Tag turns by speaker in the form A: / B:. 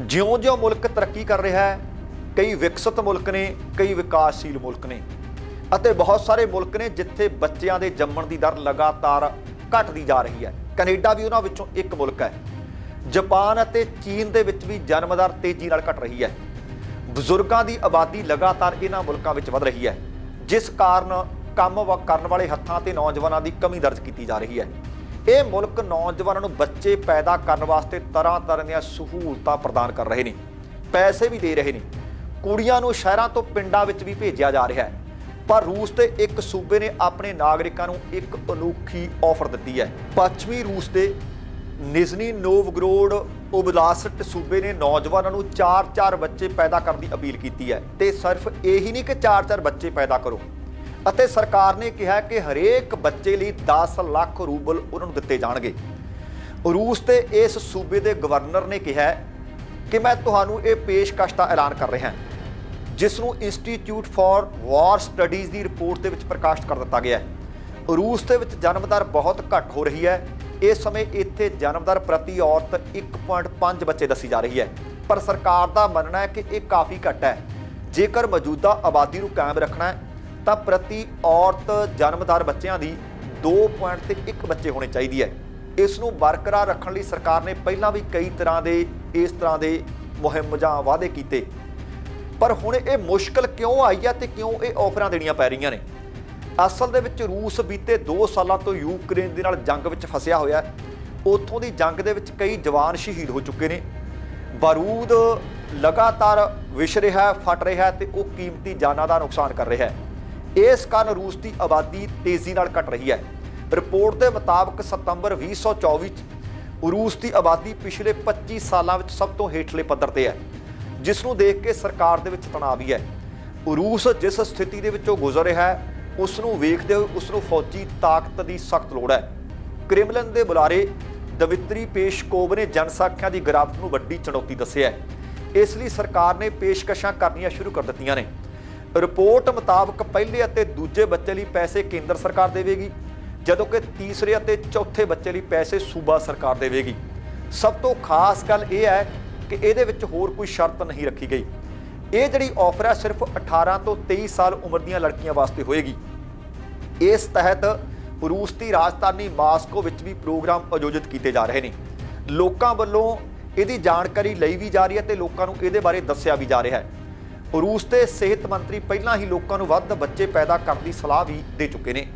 A: ਜਿਉਂ-ਜਿਉਂ ਮੁਲਕ ਤਰੱਕੀ ਕਰ ਰਿਹਾ ਹੈ, ਕਈ ਵਿਕਸਿਤ ਮੁਲਕ ਨੇ, ਕਈ ਵਿਕਾਸਸ਼ੀਲ ਮੁਲਕ ਨੇ। ਅਤੇ ਬਹੁਤ ਸਾਰੇ ਮੁਲਕ ਨੇ ਜਿੱਥੇ ਬੱਚਿਆਂ ਦੇ ਜੰਮਣ ਦੀ ਦਰ ਲਗਾਤਾਰ ਘਟਦੀ ਜਾ ਰਹੀ ਹੈ। ਕੈਨੇਡਾ ਵੀ ਉਹਨਾਂ ਵਿੱਚੋਂ ਇੱਕ ਮੁਲਕ ਹੈ। ਜਾਪਾਨ ਅਤੇ ਚੀਨ ਦੇ ਵਿੱਚ ਵੀ ਜਨਮ ਦਰ ਤੇਜ਼ੀ ਨਾਲ ਘਟ ਰਹੀ ਹੈ। ਬਜ਼ੁਰਗਾਂ ਦੀ ਆਬਾਦੀ ਲਗਾਤਾਰ ਇਹਨਾਂ ਮੁਲਕਾਂ ਵਿੱਚ ਵਧ ਰਹੀ ਹੈ, ਜਿਸ ਕਾਰਨ ਕੰਮ ਵਾ- ਕਰਨ ਵਾਲੇ ਹੱਥਾਂ ਤੇ ਨੌਜਵਾਨਾਂ ਦੀ ਕਮੀ ਦਰਜ ਕੀਤੀ ਜਾ ਰਹੀ ਹੈ। ਇਹ ਮੁਲਕ ਨੌਜਵਾਨਾਂ ਨੂੰ ਬੱਚੇ ਪੈਦਾ ਕਰਨ ਵਾਸਤੇ ਤਰ੍ਹਾਂ ਤਰ੍ਹਾਂ ਦੀਆਂ ਸਹੂਲਤਾਂ ਪ੍ਰਦਾਨ ਕਰ ਰਹੇ ਨੇ, ਪੈਸੇ ਵੀ ਦੇ ਰਹੇ ਨੇ। ਕੁੜੀਆਂ ਨੂੰ ਸ਼ਹਿਰਾਂ ਤੋਂ ਪਿੰਡਾਂ ਵਿੱਚ ਵੀ ਭੇਜਿਆ ਜਾ ਰਿਹਾ ਹੈ। ਪਰ ਰੂਸ ਦੇ ਇੱਕ ਸੂਬੇ ਨੇ ਆਪਣੇ ਨਾਗਰਿਕਾਂ ਨੂੰ ਇੱਕ ਅਨੋਖੀ ਆਫਰ ਦਿੱਤੀ ਹੈ। ਪੱਛਮੀ ਰੂਸ ਦੇ ਨਿਜ਼ਨੀ ਨੋਵਗਰੋਡ ਓਬਲਾਸਟ ਸੂਬੇ ਨੇ ਨੌਜਵਾਨਾਂ ਨੂੰ 4-4 ਬੱਚੇ ਪੈਦਾ ਕਰਨ ਦੀ ਅਪੀਲ ਕੀਤੀ ਹੈ। ਤੇ ਸਿਰਫ ਇਹੀ ਨਹੀਂ ਕਿ 4-4 ਬੱਚੇ ਪੈਦਾ ਕਰੋ। ਅਤੇ ਸਰਕਾਰ ਨੇ ਕਿਹਾ ਕਿ ਹਰੇਕ ਬੱਚੇ ਲਈ 10 ਲੱਖ ਰੂਬਲ ਉਹਨਾਂ ਨੂੰ ਦਿੱਤੇ ਜਾਣਗੇ। ਰੂਸ ਦੇ ਇਸ ਸੂਬੇ ਦੇ ਗਵਰਨਰ ਨੇ ਕਿਹਾ ਕਿ ਮੈਂ ਤੁਹਾਨੂੰ ਇਹ ਪੇਸ਼ਕਸ਼ ਦਾ ਐਲਾਨ ਕਰ ਰਿਹਾ ਹਾਂ, ਜਿਸ ਨੂੰ ਇੰਸਟੀਚਿਊਟ ਫਾਰ ਵਾਰ ਸਟੱਡੀਜ਼ ਦੀ ਰਿਪੋਰਟ ਦੇ ਵਿੱਚ ਪ੍ਰਕਾਸ਼ਿਤ ਕਰ ਦਿੱਤਾ ਗਿਆ ਹੈ। ਰੂਸ ਦੇ ਵਿੱਚ ਜਨਮ ਦਰ ਬਹੁਤ ਘੱਟ ਹੋ ਰਹੀ ਹੈ। ਇਸ ਸਮੇਂ ਇੱਥੇ ਜਨਮ ਦਰ ਪ੍ਰਤੀ ਔਰਤ 1.5 ਬੱਚੇ ਦੱਸੀ ਜਾ ਰਹੀ ਹੈ। ਪਰ ਸਰਕਾਰ ਦਾ ਮੰਨਣਾ ਹੈ ਕਿ ਇਹ ਕਾਫੀ ਘੱਟ ਹੈ। ਜੇਕਰ ਮੌਜੂਦਾ ਆਬਾਦੀ ਨੂੰ ਕਾਇਮ ਰੱਖਣਾ ਹੈ ਤਾਂ ਪ੍ਰਤੀ ਔਰਤ ਜਨਮਦਾਰ ਬੱਚਿਆਂ ਦੀ 2.1 ਤੇ 1 ਬੱਚੇ ਹੋਣੇ ਚਾਹੀਦੀ ਹੈ। ਇਸ ਨੂੰ ਬਰਕਰਾਰ ਰੱਖਣ ਲਈ ਸਰਕਾਰ ਨੇ ਪਹਿਲਾਂ ਵੀ ਕਈ ਤਰ੍ਹਾਂ ਦੇ ਇਸ ਤਰ੍ਹਾਂ ਦੇ ਮੁਹਿੰਮ ਜਾਂ ਵਾਅਦੇ ਕੀਤੇ। ਪਰ ਹੁਣ ਇਹ ਮੁਸ਼ਕਲ ਕਿਉਂ ਆਈ ਹੈ ਤੇ ਕਿਉਂ ਇਹ ਆਫਰਾਂ ਦੇਣੀਆਂ ਪੈ ਰਹੀਆਂ ਨੇ? ਅਸਲ ਦੇ ਵਿੱਚ ਰੂਸ ਬੀਤੇ 2 ਸਾਲਾਂ ਤੋਂ ਯੂਕਰੇਨ ਦੇ ਨਾਲ ਜੰਗ ਵਿੱਚ ਫਸਿਆ ਹੋਇਆ ਹੈ। ਉੱਥੋਂ ਦੀ ਜੰਗ ਦੇ ਵਿੱਚ ਕਈ ਜਵਾਨ ਸ਼ਹੀਦ ਹੋ ਚੁੱਕੇ ਨੇ। ਬਾਰੂਦ ਲਗਾਤਾਰ ਵਿਛ ਰਿਹਾ ਫਟ ਰਿਹਾ ਹੈ ਤੇ ਉਹ ਕੀਮਤੀ ਜਾਨਾਂ ਦਾ ਨੁਕਸਾਨ ਕਰ ਰਿਹਾ ਹੈ। ਇਸ ਕਾਰਨ ਰੂਸ ਦੀ ਆਬਾਦੀ ਤੇਜ਼ੀ ਨਾਲ ਘਟ ਰਹੀ ਹੈ। ਰਿਪੋਰਟ ਦੇ ਮੁਤਾਬਕ ਸਤੰਬਰ 2024 ਚ ਰੂਸ ਦੀ ਆਬਾਦੀ ਪਿਛਲੇ 25 ਸਾਲਾਂ ਵਿੱਚ ਸਭ ਤੋਂ ਹੇਠਲੇ ਪੱਧਰ ਤੇ ਹੈ, ਜਿਸ ਨੂੰ ਦੇਖ ਕੇ ਸਰਕਾਰ ਦੇ ਵਿੱਚ ਤਣਾਅ ਵੀ ਹੈ। ਰੂਸ ਜਿਸ ਸਥਿਤੀ ਦੇ ਵਿੱਚੋਂ ਗੁਜ਼ਰ ਰਿਹਾ ਹੈ, ਉਸ ਨੂੰ ਵੇਖਦੇ ਹੋਏ ਉਸ ਨੂੰ ਫੌਜੀ ਤਾਕਤ ਦੀ ਸਖਤ ਲੋੜ ਹੈ। ਕ੍ਰਿਮਲਨ ਦੇ ਬੁਲਾਰੇ ਦਵਿਤਰੀ ਪੇਸ਼ਕੋਵ ਨੇ ਜਨਸੰਖਿਆ ਦੀ ਗਿਰਾਵਟ ਨੂੰ ਵੱਡੀ ਚੁਣੌਤੀ ਦੱਸਿਆ ਹੈ। ਇਸ ਲਈ ਸਰਕਾਰ ਨੇ ਪੇਸ਼ਕਸ਼ਾਂ ਕਰਨੀਆਂ ਸ਼ੁਰੂ ਕਰ ਦਿੱਤੀਆਂ ਨੇ। ਰਿਪੋਰਟ ਮੁਤਾਬਕ ਪਹਿਲੇ ਅਤੇ ਦੂਜੇ ਬੱਚੇ ਲਈ ਪੈਸੇ ਕੇਂਦਰ ਸਰਕਾਰ ਦੇਵੇਗੀ, ਜਦੋਂ ਕਿ ਤੀਸਰੇ ਅਤੇ ਚੌਥੇ ਬੱਚੇ ਲਈ ਪੈਸੇ ਸੂਬਾ ਸਰਕਾਰ ਦੇਵੇਗੀ। ਸਭ ਤੋਂ ਖਾਸ ਗੱਲ ਇਹ ਹੈ ਕਿ ਇਹਦੇ ਵਿੱਚ ਹੋਰ ਕੋਈ ਸ਼ਰਤ ਨਹੀਂ ਰੱਖੀ ਗਈ। ਇਹ ਜਿਹੜੀ ਆਫਰ ਹੈ ਸਿਰਫ 18 ਤੋਂ 23 ਸਾਲ ਉਮਰ ਦੀਆਂ ਲੜਕੀਆਂ ਵਾਸਤੇ ਹੋਏਗੀ। ਇਸ ਤਹਿਤ ਰੂਸ ਦੀ ਰਾਜਧਾਨੀ ਮਾਸਕੋ ਵਿੱਚ ਵੀ ਪ੍ਰੋਗਰਾਮ ਆਯੋਜਿਤ ਕੀਤੇ ਜਾ ਰਹੇ ਨੇ। ਲੋਕਾਂ ਵੱਲੋਂ ਇਹਦੀ ਜਾਣਕਾਰੀ ਲਈ ਵੀ ਜਾ ਰਹੀ ਹੈ ਤੇ ਲੋਕਾਂ ਨੂੰ ਇਹਦੇ ਬਾਰੇ ਦੱਸਿਆ ਵੀ ਜਾ ਰਿਹਾ ਹੈ। ਰੂਸ ਦੇ ਸਿਹਤ ਮੰਤਰੀ ਪਹਿਲਾਂ ਹੀ ਲੋਕਾਂ ਨੂੰ ਵੱਧ ਬੱਚੇ ਪੈਦਾ ਕਰਨ ਦੀ ਸਲਾਹ ਵੀ ਦੇ ਚੁੱਕੇ ਨੇ।